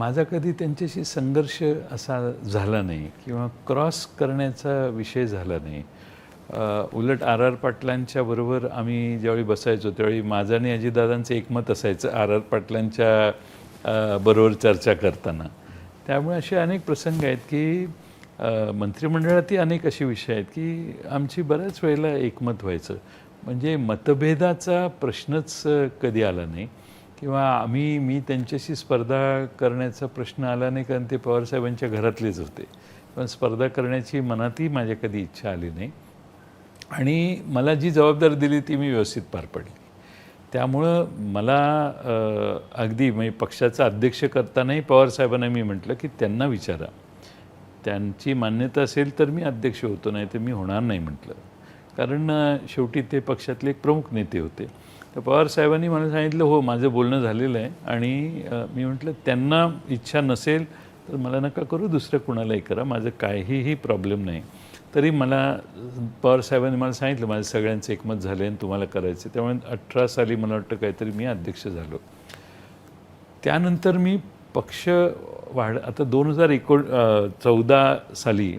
माझा कधी त्यांच्याशी संघर्ष असा झाला नाही किंवा क्रॉस करण्याचा विषय झाला नाही. उलट आर आर पाटलांच्या बरोबर आम्ही ज्यावेळी बसायचो त्यावेळी माझं आणि अजितदादांचं एकमत असायचं आर आर पाटलांच्या बरोबर चर्चा करताना. त्यामुळे असे अनेक प्रसंग आहेत की मंत्रिमंडळातही अनेक असे विषय आहेत की आमची बऱ्याच वेळेला एकमत व्हायचं. म्हणजे मतभेदाचा प्रश्नच कधी आला नाही. किंवा आम्ही मी त्यांच्याशी स्पर्धा करण्याचा प्रश्न आला नाही कारण ते पवारसाहेबांच्या घरातलेच होते. पण स्पर्धा करण्याची मनातही माझ्या कधी इच्छा आली नाही. आणि मला जी जबाबदारी दिली ती मी व्यवस्थित पार पडली. त्यामुळं मला अगदी म्हणजे पक्षाचा अध्यक्ष करतानाही पवारसाहेबांना मी म्हटलं की त्यांना विचारा. त्यांची मान्यता असेल तर मी अध्यक्ष होतो नाही तर मी होणार नाही म्हटलं. कारण शेवटी ते पक्षातले एक प्रमुख नेते होते. तर पवार साहेबांनी मला सांगितलं हो माझं बोलणं झालेलं आहे आणि मी म्हटलं त्यांना इच्छा नसेल तर मला नका करू दुसरं कुणालाही करा माझं काहीही प्रॉब्लेम नाही. तरी मला पवार साहेबांनी मला सांगितलं माझं सगळ्यांचं एकमत झालं आणि तुम्हाला करायचं आहे. त्यामुळे अठरा साली मला वाटतं काहीतरी मी अध्यक्ष झालो. त्यानंतर मी पक्ष वाढ आता दोन हजार एकोण चौदा साली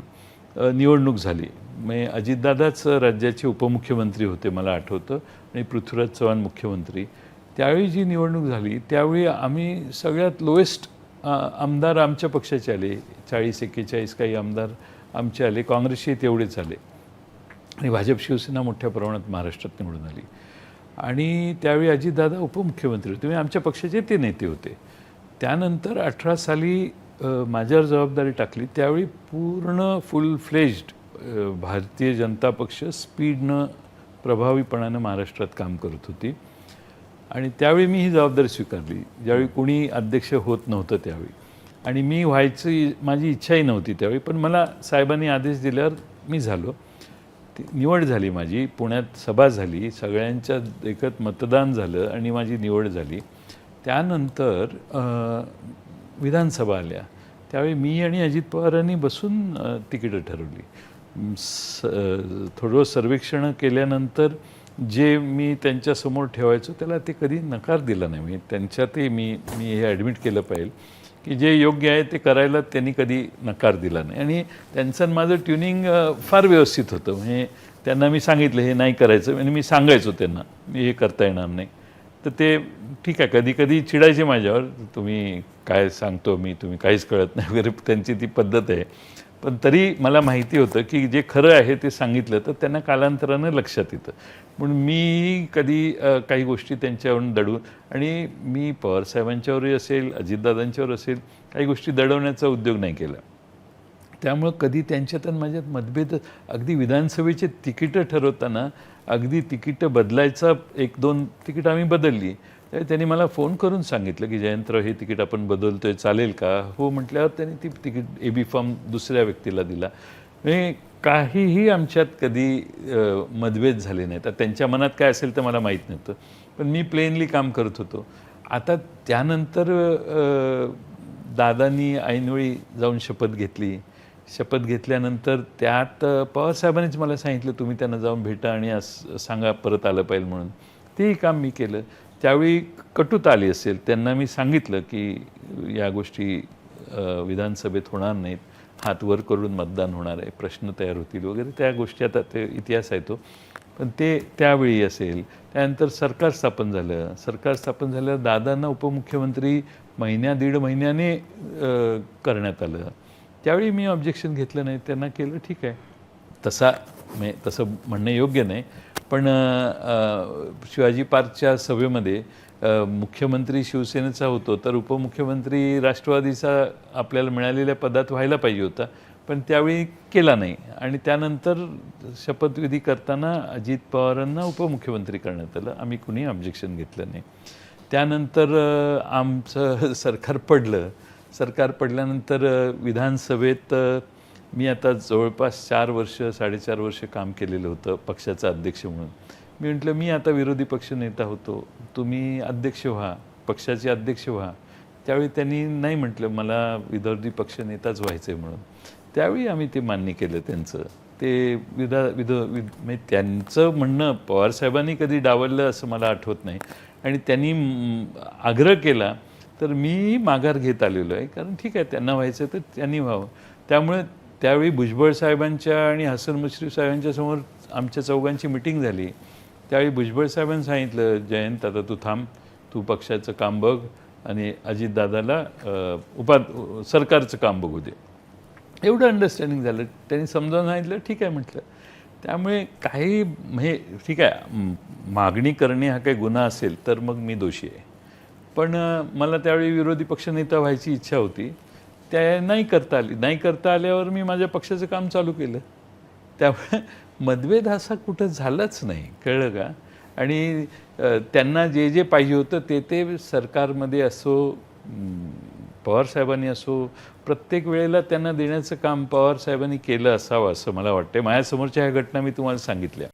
निवडणूक झाली. म्हणजे अजितदादाच राज्याचे उपमुख्यमंत्री होते मला आठवतं. आणि पृथ्वीराज चव्हाण मुख्यमंत्री. त्यावेळी जी निवडणूक झाली त्यावेळी आम्ही सगळ्यात लोएस्ट आमदार आमच्या पक्षाचे आले. चाळीस एक्केचाळीस काही आमदार आमचे आले. काँग्रेसचे तेवढेच आले. आणि भाजप शिवसेना मोठ्या प्रमाणात महाराष्ट्रात निवडून आली. आणि त्यावेळी अजितदादा उपमुख्यमंत्री होते. म्हणजे आमच्या पक्षाचे ते नेते होते. त्यानंतर अठरा साली माझ्यावर जबाबदारी टाकली. त्यावेळी पूर्ण फुल फ्लेज्ड भारतीय जनता पक्ष स्पीडनं प्रभावीपणानं महाराष्ट्रात काम करत होती. आणि त्यावेळी मी ही जबाबदारी स्वीकारली. ज्यावेळी कुणी अध्यक्ष होत नव्हतं त्यावेळी. आणि मी व्हायची माझी इच्छाही नव्हती त्यावेळी पण मला साहेबांनी आदेश दिल्यावर मी झालो. ती निवड झाली माझी. पुण्यात सभा झाली. सगळ्यांच्या एकत मतदान झालं आणि माझी निवड झाली. त्यानंतर विधानसभा आल्या. त्यावेळी मी आणि अजित पवारांनी बसून तिकीटं ठरवली. स थोडं सर्वेक्षण केल्यानंतर जे मी त्यांच्यासमोर ठेवायचो त्याला ते कधी नकार दिला नाही. म्हणजे त्यांच्यातही मी मी हे ॲडमिट केलं पाहिजे की जे योग्य आहे ते करायला त्यांनी कधी नकार दिला नाही. आणि त्यांचं माझं ट्युनिंग फार व्यवस्थित होतं. म्हणजे त्यांना मी सांगितलं हे नाही करायचं. आणि मी सांगायचो त्यांना मी हे करता येणार नाही. तर ते ठीक आहे कधी कधी चिडायचे माझ्यावर. तुम्ही काय सांगतो मी तुम्ही काहीच कळत नाही. वगैरे त्यांची ती पद्धत आहे. पण तरी मला माहिती होतं की जे खरं आहे ते सांगितलं तर त्यांना कालांतरानं लक्षात येतं. म्हणून मी कधी काही गोष्टी त्यांच्यावरून दडवून आणि मी पवारसाहेबांच्यावरही असेल अजितदादांच्यावर असेल काही गोष्टी दडवण्याचा उद्योग नाही केला. त्यामुळं कधी त्यांच्यात आणि माझ्यात मतभेद अगदी विधानसभेचे तिकीटं ठरवताना अगदी तिकीटं बदलायचा एक दोन तिकीट आम्ही बदलली. त्यावेळी त्यांनी मला फोन करून सांगितलं की जयंतराव हे तिकीट आपण बदलतो आहे चालेल का? हो म्हटल्यावर त्यांनी ती तिकीट ए बी फॉर्म दुसऱ्या व्यक्तीला दिला. म्हणजे काहीही आमच्यात कधी मतभेद झाले नाहीत. आता त्यांच्या मनात काय असेल तर मला माहीत नव्हतं. पण मी प्लेनली काम करत होतो. आता त्यानंतर दादांनी ऐनवेळी जाऊन शपथ घेतली. शपथ घेतल्यानंतर त्यात पवारसाहेबांनीच मला सांगितलं तुम्ही त्यांना जाऊन भेटा आणि असं सांगा परत आलं पाहिजे म्हणून. तेही काम मी केलं. त्यावेळी कटुता आली असेल. त्यांना मी सांगितलं की या गोष्टी विधानसभेत होणार नाहीत. हात वर करून मतदान होणार आहे. प्रश्न तयार होतील वगैरे. त्या गोष्टी आता ते इतिहास आहे तो. पण ते त्यावेळी असेल. त्यानंतर सरकार स्थापन झालं. सरकार स्थापन झाल्यावर दादांना उपमुख्यमंत्री महिन्या दीड महिन्याने करण्यात आलं. त्यावेळी मी ऑब्जेक्शन घेतलं नाही. त्यांना केलं ठीक आहे. तसा म्हणजे तसं म्हणणं योग्य नाही. पण शिवाजी पार्कच्या सभेमध्ये मुख्यमंत्री शिवसेनेचा होतो तर उपमुख्यमंत्री राष्ट्रवादीचा आपल्याला मिळालेल्या पदात व्हायला पाहिजे होता पण त्यावेळी केला नाही. आणि त्यानंतर शपथविधी करताना अजित पवारांना उपमुख्यमंत्री करण्यात आलं. आम्ही कुणी ऑब्जेक्शन घेतलं नाही. त्यानंतर आमचं सरकार पडलं. सरकार पडल्यानंतर विधानसभेत मी आता जवळपास चार वर्ष साडेचार वर्ष काम केलेलं होतं पक्षाचा अध्यक्ष म्हणून. मी म्हटलं मी आता विरोधी पक्ष नेता होतो. तुम्ही अध्यक्ष व्हा पक्षाचे अध्यक्ष व्हा. त्यावेळी त्यांनी नाही म्हटलं मला विरोधी पक्ष नेताच व्हायचं आहे म्हणून. त्यावेळी आम्ही ते मान्य केलं त्यांचं. ते विधा विध म्हणजे त्यांचं म्हणणं पवारसाहेबांनी कधी डावललं असं मला आठवत नाही. आणि त्यांनी आग्रह केला तर मी माघार घेत आलेलो आहे. कारण ठीक आहे त्यांना व्हायचं तर त्यांनी व्हावं. त्यामुळे त्यावेळी भुजबळ साहेबांच्या आणि हसन मुश्रीफ साहेबांच्या समोर आमच्या चौघांची मिटिंग झाली. त्यावेळी भुजबळ साहेबांनी सांगितलं जयंत आता तू थांब तू पक्षाचं काम बघ आणि अजितदादाला उपा सरकारचं काम बघू दे. एवढं अंडरस्टँडिंग झालं. त्यांनी समजावून सांगितलं ठीक आहे म्हटलं. त्यामुळे काही म्हणजे ठीक आहे मागणी करणे हा काही गुन्हा असेल तर मग मी दोषी आहे. पण मला त्यावेळी विरोधी पक्षनेता व्हायची इच्छा होती. त्या नाही करता आली. नाही करता आल्यावर मी माझ्या पक्षाचं काम चालू केलं. त्यामुळे मतभेद असा कुठं झालाच नाही. कळलं का? आणि त्यांना जे जे पाहिजे होतं ते ते सरकारमध्ये असो पवारसाहेबांनी पवार साहेबांनी असो प्रत्येक वेळेला त्यांना देण्याचं काम पवार साहेबांनी केलं असावं असं मला वाटतं माझ्यासमोरच्या ह्या घटना मी तुम्हाला सांगितल्या.